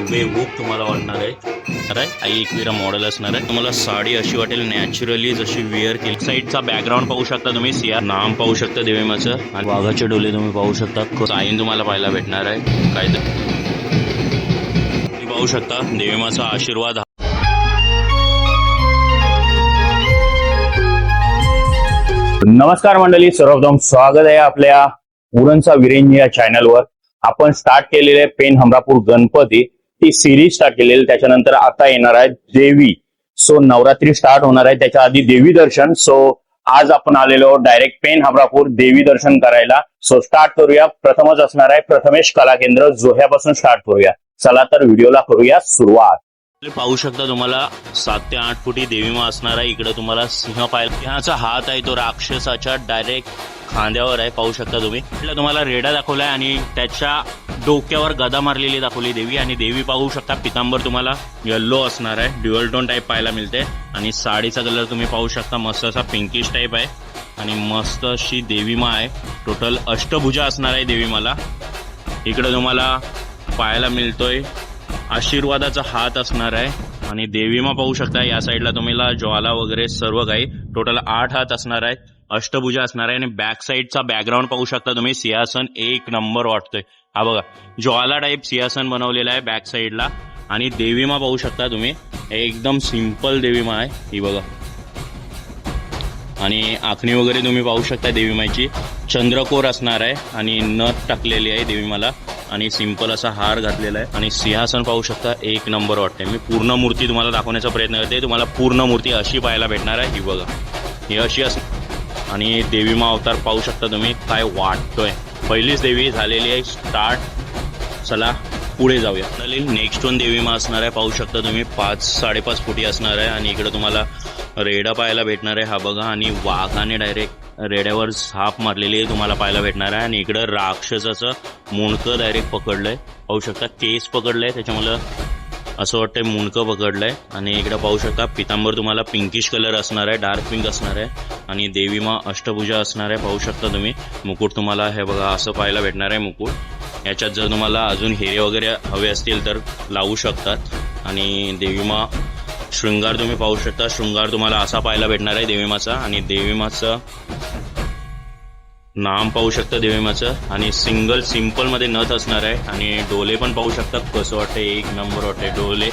हुबेहूब तुम्हाला वाटणार आहे. खरं आहे? आई एकविरा मॉडेल असणार आहे. तुम्हाला साडी अशी वाटेल नॅचरली जशी वेअर केली. साईडचा बॅकग्राऊंड पाहू शकता तुम्ही. सिया नाम पाहू शकता देवीमाचं आणि वाघाचे डोले तुम्ही पाहू शकता. साईन तुम्हाला पाहायला भेटणार आहे. काय तुम्ही पाहू शकता. देवीमाचा आशीर्वाद नमस्कार मंडळी. सर्वप्रथम स्वागत आहे आपल्या उरणचा विरेंज या चॅनलवर आपण स्टार्ट केलेले पेन हमरापूर गणपती. ती सिरीज स्टार्ट केलेली त्याच्यानंतर आता येणार आहे देवी. सो नवरात्री स्टार्ट होणार आहे. त्याच्या आधी देवी दर्शन. सो आज आपण आलेलो डायरेक्ट पेन हमरापूर देवी दर्शन करायला. सो स्टार्ट करूया. प्रथमच असणार आहे प्रथमेश कला केंद्र. जोह्यापासून स्टार्ट करूया. चला तर व्हिडिओला करूया सुरुवात. पाहू शकता तुम्हाला सात ते आठ फुटी देवीमा असणार आहे. इकडे तुम्हाला सिंह पाहिजे सिंहाचा हात आहे तो राक्षसाच्या डायरेक्ट खांद्यावर आहे. पाहू शकता तुम्ही. तुम्हाला रेडा दाखवलाय आणि त्याच्या डोक्यावर गदा मारलेली दाखवली देवी आणि देवी पाहू शकता पितांबर तुम्हाला येल्लो असणार आहे. ड्युअल टोन टाईप पाहायला मिळते. आणि साडीचा कलर तुम्ही पाहू शकता. मस्त असा पिंकिश टाईप आहे. आणि मस्त अशी देवीमा आहे. टोटल अष्टभुजा असणार आहे देवीमाला इकडे तुम्हाला पाहायला मिळतोय. आशीर्वादाचा हात असणार आहे. आणि देवीमा पाहू शकता. या साईडला तुम्हाला ज्वाला वगैरे सर्व काही. टोटल आठ हात असणार आहेत अष्टभुजा असणार आहे. आणि बॅक साईडचा बॅकग्राऊंड पाहू शकता तुम्ही. सिंहासन एक नंबर वाटतोय. हा बघा ज्वाला टाईप सिंहासन बनवलेलं आहे बॅक साईडला आणि देवीमा पाहू शकता तुम्ही एकदम सिंपल देवीमा आहे ही बघा. आणि आखणी वगैरे तुम्ही पाहू शकता देवीमाची. चंद्रकोर असणार आहे आणि नथ टाकलेली आहे देवीमाला. आणि सिंपल असा हार घातलेला आहे. आणि सिंहासन पाहू शकता एक नंबर वाटते मी पूर्ण मूर्ती तुम्हाला दाखवण्याचा प्रयत्न करते तुम्हाला पूर्ण मूर्ती अशी पाहायला भेटणार आहे ही बघा. ही अशी असणार आणि देवीमा अवतार पाहू शकता तुम्ही काय वाटतोय. पहिलीच देवी झालेली आहे. स्टार्ट. चला पुढे जाऊया. चालेल नेक्स्ट वन देवीमा असणार आहे. पाहू शकता तुम्ही पाच साडेपाच फुटी असणार आहे. आणि इकडे तुम्हाला रेडा पाहायला भेटणार आहे. हा बघा आणि वाघाने डायरेक्ट रेड्यावर झाप मारलेली आहे तुम्हाला पाहायला भेटणार आहे. आणि इकडं राक्षसाचं मुंडकं डायरेक्ट पकडलंय. पाहू शकता केस पकडलंय. त्याच्यामुळं असं वाटतंय मुंडकं पकडलंय. आणि इकडे पाहू शकता पितांबर तुम्हाला पिंकिश कलर असणार आहे डार्क पिंक असणार आहे. आणि देवीमा अष्टभुजा असणार आहे पाहू शकता तुम्ही. मुकुट तुम्हाला हे बघा असं पाहायला भेटणार आहे मुकुट. याच्यात जर तुम्हाला अजून हिरे वगैरे हवे असतील तर लावू शकतात. आणि देवीमा शृंगार तुम्ही पाहू शकता. शृंगार तुम्हाला असा पाहायला भेटणार आहे देवीमाचा. आणि देवीमाचं नाम पाहू शकता देवीमाचं. आणि सिंगल सिम्पलमध्ये नथ असणार आहे. आणि डोले पण पाहू शकता. कसं वाटतं एक नंबर वाटते डोले.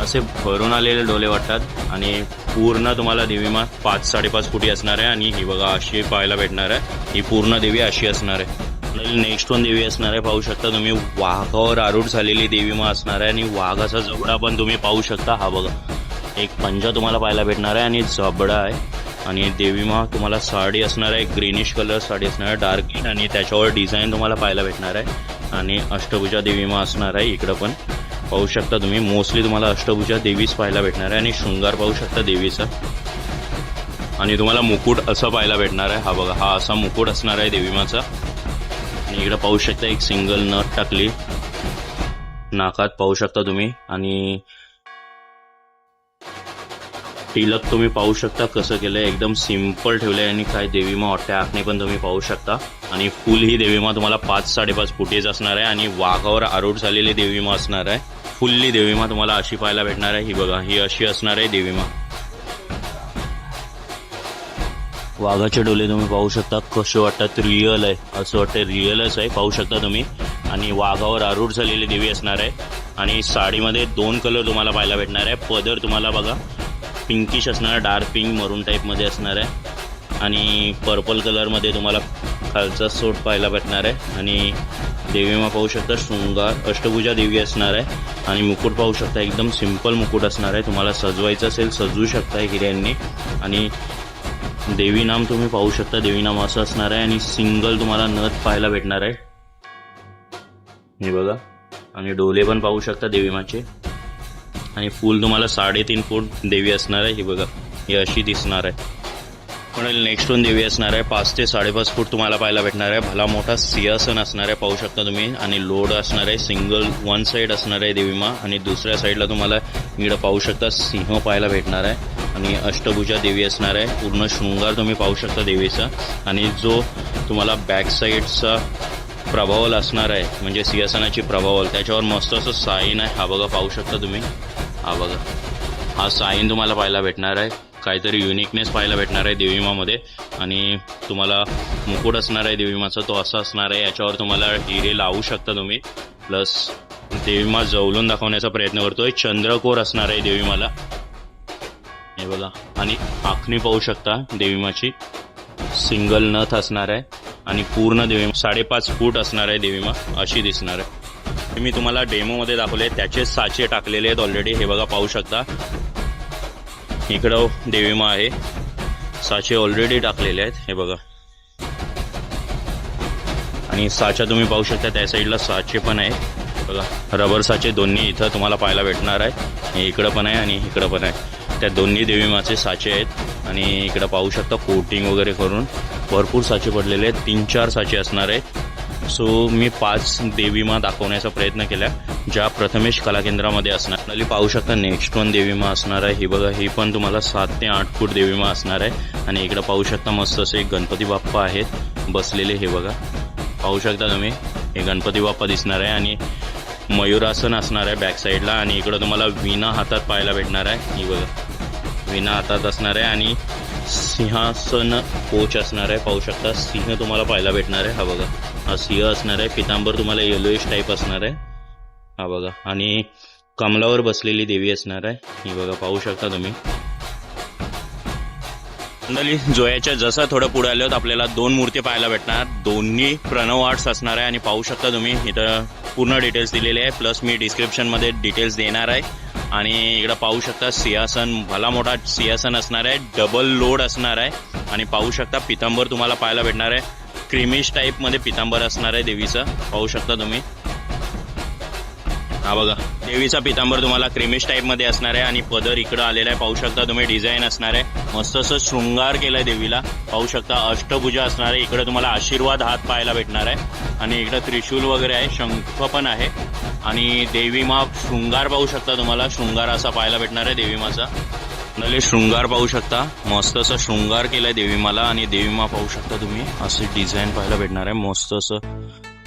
असे भरून आलेले डोले वाटतात. आणि पूर्ण तुम्हाला देवीमा पाच साडेपाच फुटी असणार आहे. आणि ही बघा अशी पाहायला भेटणार आहे. ही पूर्ण देवी अशी असणार आहे. नेक्स्ट वन देवी असणार आहे पाहू शकता तुम्ही. वाघावर आरूढ झालेली देवीमा असणार आहे. आणि वाघाचा जबडा पण तुम्ही पाहू शकता. हा बघा. एक पंजा तुम्हाला पाहायला भेटणार आहे. आणि जबडा आहे. आणि देवीमा तुम्हाला साडी असणार आहे ग्रीनिश कलर साडी असणार आहे डार्क ग्रीन आणि त्याच्यावर डिझाईन तुम्हाला पाहायला भेटणार आहे. आणि अष्टभुजा देवीमा असणार आहे इकडं पण. पाहू शकता तुम्ही मोस्टली तुम्हाला अष्टभुजा देवीच पाहायला भेटणार आहे आणि शृंगार पाहू शकता देवीचा. आणि तुम्हाला मुकुट असं पाहायला भेटणार आहे. हा बघा हा असा मुकुट असणार आहे देवीमाचा आणि इकडं पाहू शकता एक सिंगल नट टाकली. नाकात पाहू शकता तुम्ही. आणि तिलक तुम्ही पाहू शकता कसं केलंय. एकदम सिंपल ठेवलंय आणि काय देवीमा वाटते आखणे पण तुम्ही पाहू शकता. आणि फुल ही देवीमा तुम्हाला पाच साडेपाच फुटेज असणार आहे आणि वाघावर आरूढ झालेली देवीमा असणार आहे. फुल्ली देवीमा तुम्हाला अशी पाहायला भेटणार आहे. ही बघा ही अशी असणार आहे देवीमा वाघाचे डोले तुम्ही पाहू शकता कसे वाटतात रिअल आहे. असं वाटतं रिअलच आहे पाहू शकता तुम्ही. आणि वाघावर आरूढ झालेली देवी असणार आहे. आणि साडीमध्ये दोन कलर तुम्हाला पाहायला भेटणार आहे. पदर तुम्हाला बघा पिंकिश असणार डार्क पिंक मरून टाईपमध्ये असणार आहे. आणि पर्पल कलरमध्ये तुम्हाला खालचा सोट पाहायला भेटणार आहे. आणि देवीमा पाहू शकता शृंगार अष्टभुजा देवी असणार आहे. आणि मुकुट पाहू शकता एकदम सिंपल मुकुट असणार आहे. तुम्हाला सजवायचं असेल सजवू शकता हिऱ्यांनी. आणि देवी नाम तुम्ही पाहू शकता देवी नाम असं असणार आहे. आणि सिंगल तुम्हाला नथ पाहायला भेटणार आहे. हे बघा. आणि डोले पण पाहू शकता देवीमाचे आणि फुल तुम्हाला साडेतीन फूट देवी असणार आहे. ही बघा ही अशी दिसणार आहे. पण नेक्स्ट वन देवी असणार आहे. पाच ते साडेपाच फूट तुम्हाला पाहायला भेटणार आहे. भला मोठा सिंहासन असणार आहे पाहू शकता तुम्ही. आणि लोड असणार आहे सिंगल वन साईड असणार आहे देवीमा. आणि दुसऱ्या साईडला तुम्हाला इकडं पाहू शकता सिंह पाहायला भेटणार आहे. आणि अष्टभुजा देवी असणार आहे. पूर्ण शृंगार तुम्ही पाहू शकता देवीचा. आणि जो तुम्हाला बॅक साईडचा प्रभावल असणार आहे म्हणजे सिंहासनाची प्रभावल त्याच्यावर मस्त असं साईन आहे. हा बघा पाहू शकता तुम्ही. हा बघा. हा साईन तुम्हाला पाहायला भेटणार आहे. काहीतरी युनिकनेस पाहायला भेटणार आहे देवीमामध्ये. आणि तुम्हाला मुकुट असणार आहे देवीमाचा तो असा असणार आहे. याच्यावर तुम्हाला हिरे लावू शकता तुम्ही. प्लस देवीमा जवळून दाखवण्याचा प्रयत्न करतोय. चंद्रकोर असणार आहे देवीमाला. हे बघा. आणि आखणी पाहू शकता देवीमाची. सिंगल नथ असणार आहे. आणि पूर्ण देवी साडेपाच फूट असणार आहे देवीमा. अशी दिसणार आहे. मी तुम्हाला डेमोमध्ये दाखवले त्याचे साचे टाकलेले आहेत ऑलरेडी हे बघा पाहू शकता. इकडं देवीमा आहे. साचे ऑलरेडी टाकलेले आहेत. हे बघा. आणि साचा तुम्ही पाहू शकता त्या साईडला साचे पण आहे बघा रबर साचे दोन्ही इथं तुम्हाला पाहायला भेटणार आहे. हे इकडं पण आहे आणि इकडं पण आहे. त्या दोन्ही देवीमाचे साचे आहेत. आणि इकडं पाहू शकता कोटिंग वगैरे करून भरपूर साचे पडलेले आहेत. तीन चार साचे असणार आहेत. सो मी पाच देवीमा दाखवण्याचा प्रयत्न केला. ज्या प्रथमेश कला केंद्रामध्ये असणार. आपल्याला पाहू शकता नेक्स्ट वन देवीमा असणार आहे. ही बघा ही पण तुम्हाला सात ते आठ फूट देवीमा असणार आहे. आणि इकडं पाहू शकता मस्त असे गणपती बाप्पा आहेत. बसलेले हे बघा. पाहू शकता तुम्ही हे गणपती बाप्पा दिसणार आहे. आणि मयुरासन असणार आहे बॅक साईडला आणि इकडं तुम्हाला विना हातात पाहायला भेटणार आहे. ही बघा. विना हातात असणार आहे आणि सिंहासन कोच असणार आहे. पाहू शकता सिंह तुम्हाला पाहायला भेटणार आहे. हा बघा. हा सिंह असणार आहे. पितांबर तुम्हाला येलोइश टाईप असणार आहे. हा बघा. आणि कमलावर बसलेली देवी असणार आहे. ही बघा पाहू शकता तुम्ही. मंडळी जोयाच्या जसं थोडं पुढे आलो आहोत आपल्याला दोन मूर्ती पाहायला भेटणार. दोन्ही प्रणव आर्ट्स असणार आहे आणि पाहू शकता तुम्ही इथं पूर्ण डिटेल्स दिलेले आहे. प्लस मी डिस्क्रिप्शनमध्ये डिटेल्स देणार आहे. आणि इकडं पाहू शकता सिंहासन भला मोठा सिंहासन असणार आहे. डबल लोड असणार आहे. आणि पाहू शकता पितांबर तुम्हाला पाहायला भेटणार आहे. क्रिमिश टाईपमध्ये पितांबर असणार आहे देवीचं. पाहू शकता तुम्ही. हा बघा. देवीचा पितांबर तुम्हाला क्रिमिश टाईपमध्ये असणार आहे आणि पदर इकडं आलेला आहे. पाहू शकता तुम्ही डिझाईन असणार आहे. मस्त असं शृंगार केलाय देवीला. पाहू शकता अष्टभुजा असणार आहे. इकडे तुम्हाला आशीर्वाद हात पाहायला भेटणार आहे. आणि इकडं त्रिशूल वगैरे आहे. शंख पण आहे. आणि देवीमा शृंगार पाहू शकता तुम्हाला. शृंगार असा पाहायला भेटणार आहे देवीमाचा नले शृंगार पाहू शकता. मस्त असं शृंगार केलाय देवीमाला आणि देवीमा पाहू शकता तुम्ही. असे डिझाईन पाहायला भेटणार आहे. मस्त असं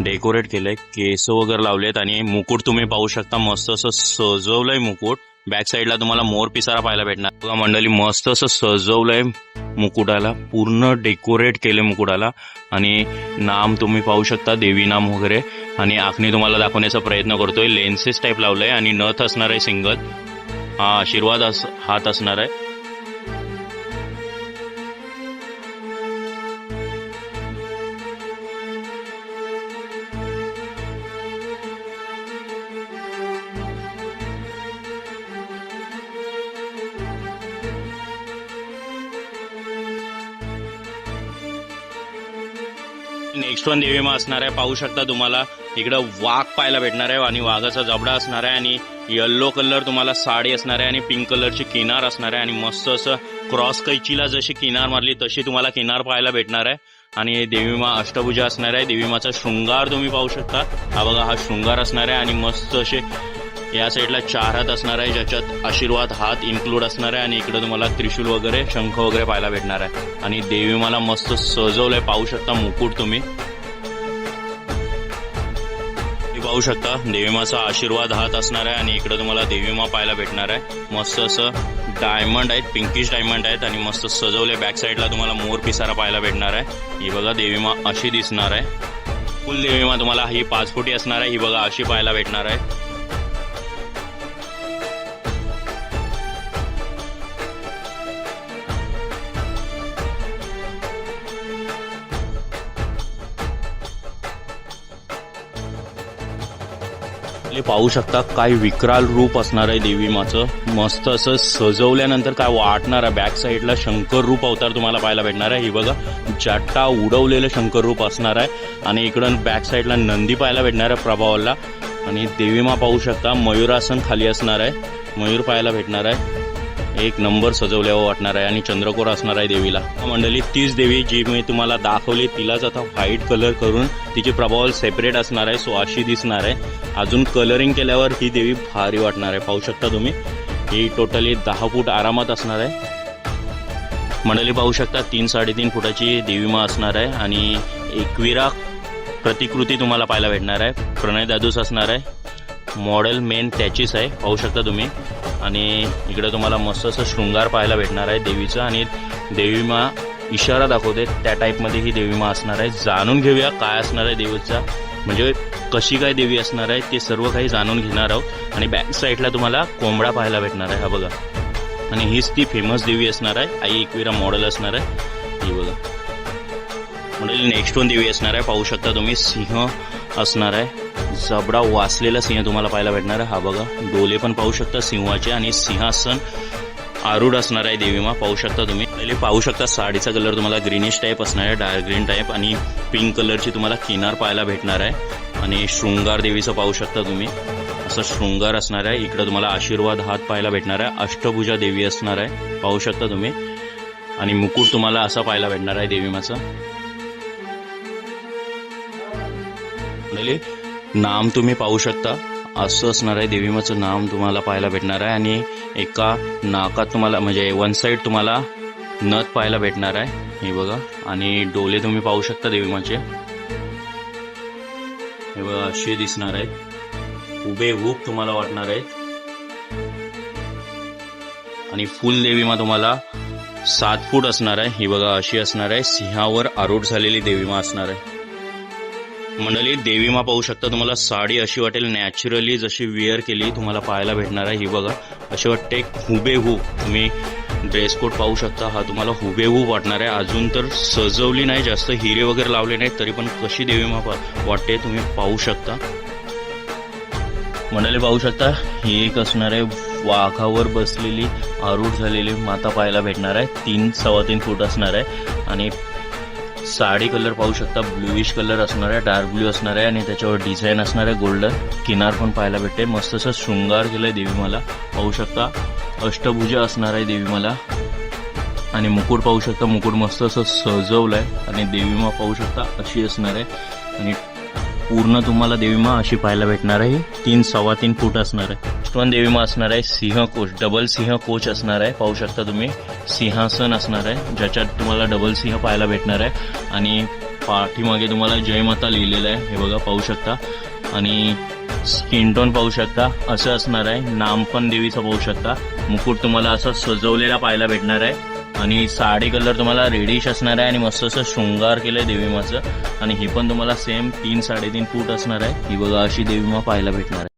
डेकोरेट केलंय. केस वगैरे लावलेत आणि मुकुट तुम्ही पाहू शकता. मस्त असं सजवलंय मुकुट. बॅक साईडला तुम्हाला मोर पिसारा पाहायला भेटणार. बघा मंडळी मस्त असं सजवलंय मुकुटाला. पूर्ण डेकोरेट केले मुकुटाला. आणि नाम तुम्ही पाहू शकता देवी नाम वगैरे. आणि आखणी तुम्हाला दाखवण्याचा प्रयत्न करतोय. लेन्सेस टाईप लावलंय आणि नथ असणार आहे सिंगल हा आशीर्वाद अस हात असणार आहे. नेक्स्ट वन देवीमा असणार आहे. पाहू शकता तुम्हाला इकडं वाघ पाहायला भेटणार आहे आणि वाघाचा जबडा असणार आहे आणि येल्लो कलर तुम्हाला साडी असणार आहे आणि पिंक कलरची किनार असणार आहे आणि मस्त असं क्रॉस कैचीला जशी किनार मारली तशी तुम्हाला किनार पाहायला भेटणार आहे. आणि देवीमा अष्टभुजा असणार आहे. देवीमाचा शृंगार तुम्ही पाहू शकता. हा बघा हा शृंगार असणार आहे आणि मस्त असे या साईडला चार हात असणार आहे ज्याच्यात आशीर्वाद हात इन्क्लूड असणार आहे. आणि इकडे तुम्हाला त्रिशूल वगैरे शंख वगैरे पाहायला भेटणार आहे. आणि देवी मला मस्त सजवलंय पाहू शकता मुकुट तुम्ही. पाहू शकता. देवीमाचा आशीर्वाद हात असणार आहे आणि इकडे तुम्हाला देवीमा पाहायला भेटणार आहे. मस्त असं डायमंड आहेत पिंकिश डायमंड आहेत आणि मस्त सजवले बॅक साईडला तुम्हाला मोर पिसारा पाहायला भेटणार आहे. ही बघा देवीमा अशी दिसणार आहे. फुल देवीमा तुम्हाला ही पाच फुटी असणार आहे. ही बघा अशी पाहायला भेटणार आहे. पाहू शकता काय विक्राल रूप असणार आहे देवीमाचं मस्त असं सजवल्यानंतर काय वाटणार आहे? बॅक साईडला शंकर रूप अवतार तुम्हाला पाहायला भेटणार आहे. हे बघा जट्टा उडवलेलं शंकर रूप असणार आहे. आणि इकडं बॅक साईडला नंदी पाहायला भेटणार आहे प्रभावाला. आणि देवीमा पाहू शकता मयुरासन खाली असणार आहे. मयूर पाहायला भेटणार आहे. एक नंबर सजवल्यावर वाटणार आहे आणि चंद्रकोर असणार आहे देवीला. मंडळी तीच देवी जी मी तुम्हाला दाखवली तिलाच आता व्हाईट कलर करून तिची प्रभाव सेपरेट असणार आहे सो अशी दिसणार आहे. अजून कलरिंग केल्यावर ही देवी भारी वाटणार आहे. पाहू शकता तुम्ही ही टोटली दहा फूट आरामात असणार आहे. मंडळी पाहू शकता तीन साडेतीन फुटाची देवीमा असणार आहे आणि एकविरा प्रतिकृती तुम्हाला पाहायला भेटणार आहे. प्रणय दादूस असणार आहे. मॉडेल मेन त्याचीच आहे. पाहू शकता तुम्ही आणि इकडे तुम्हाला मस्त असं शृंगार पाहायला भेटणार आहे. देवीचं आणि देवी मा इशारा दाखवते. त्या टाईपमध्ये ही देवी मा असणार आहे. जाणून घेऊया काय असणार आहे देवीचा. म्हणजे कशी काय देवी असणार आहे ते सर्व काही जाणून घेणार आहोत. आणि बॅक साईडला तुम्हाला कोंबडा पाहायला भेटणार आहे. हा बघा. आणि हीच ती फेमस देवी असणार आहे. आई एकविरा मॉडेल असणार आहे. ही बघा. म्हणजे नेक्स्ट वन देवी असणार आहे. पाहू शकता तुम्ही. सिंह असणार आहे. जबडा वाचलेला सिंह तुम्हाला पाहायला भेटणार आहे. हा बघा डोले पण पाहू शकता सिंहाचे आणि सिंहासन आरूढ असणार आहे देवीमा पाहू शकता तुम्ही. पहिले पाहू शकता साडीचा कलर तुम्हाला ग्रीनिश टाईप असणार आहे डार्क ग्रीन टाईप आणि पिंक कलरची तुम्हाला किनार पाहायला भेटणार आहे. आणि शृंगार देवीचं पाहू शकता तुम्ही. असं शृंगार असणार आहे. इकडं तुम्हाला आशीर्वाद हात पाहायला भेटणार आहे. अष्टभुजा देवी असणार आहे. पाहू शकता तुम्ही. आणि मुकुट तुम्हाला असा पाहायला भेटणार आहे देवीमाचा नाम तुम्ही पाहू शकता. असं असणार आहे. देवीमाचं नाम तुम्हाला पाहायला भेटणार आहे आणि एका नाकात तुम्हाला म्हणजे वन साईड तुम्हाला नथ पाहायला भेटणार आहे. हे बघा. आणि डोले तुम्ही पाहू शकता देवीमाचे. हे बघा असे दिसणार आहेत. उभे हुप तुम्हाला वाटणार आहेत. आणि फुल देवीमा तुम्हाला सात फूट असणार आहे. ही बघा अशी असणार आहे. सिंहावर आरूढ झालेली देवीमा असणार आहे. मंडळी देवीमा पाहू शकता तुम्हाला साडी अशी वाटेल नॅचरली जशी वेअर केली तुम्हाला पाहायला भेटणार आहे. ही बघा अशी वाटते हुबेहूब तुम्ही ड्रेस कोड पाहू शकता हा तुम्हाला हुबेहूब वाटणार आहे. अजून तर सजवली नाही जास्त हिरे वगैरे लावले नाहीत तरी पण कशी देवीमा पा- वाटते तुम्ही पाहू शकता. मंडळी पाहू शकता ही एक असणार आहे वाघावर बसलेली आरूढ झालेली माता पाहायला भेटणार आहे. तीन सव्वा तीन फूट असणार आहे. आणि साडी कलर पाहू शकता ब्लूइश कलर असणार आहे डार्क ब्ल्यू असणार आहे आणि त्याच्यावर डिझाईन असणार आहे गोल्डन किनार पण पाहायला भेटते. मस्त असं शृंगार केलंय देवी मला. पाहू शकता अष्टभुजा असणार आहे देवी मला. आणि मुकुट पाहू शकता मुकुट मस्त असं सजवलंय. आणि देवीमा पाहू शकता अशी असणार आहे. आणि पूर्ण तुम्हाला देवीमा अशी पाहायला भेटणार आहे. तीन सव्वा तीन फूट असणार आहे. स्टोन देवीमा असणार आहे सिंह कोच डबल सिंह कोच असणार आहे. पाहू शकता तुम्ही सिंहासन असणार आहे ज्याच्यात तुम्हाला डबल सिंह पाहायला भेटणार आहे. आणि पाठीमागे तुम्हाला जय माता लिहिलेलं आहे हे बघा पाहू शकता. आणि स्किन टोन पाहू शकता असं असणार आहे. नाम पण देवीचं पाहू शकता. मुकुट तुम्हाला असं सजवलेला पाहायला भेटणार आहे. आणि साडी कलर तुम्हाला रेडिश असणार आहे आणि मस्त असं शृंगार केलंय देवीमाचं आणि हे पण तुम्हाला सेम तीन साडेतीन फूट असणार आहे. ही बघा अशी देवीमा पाहायला भेटणार आहे.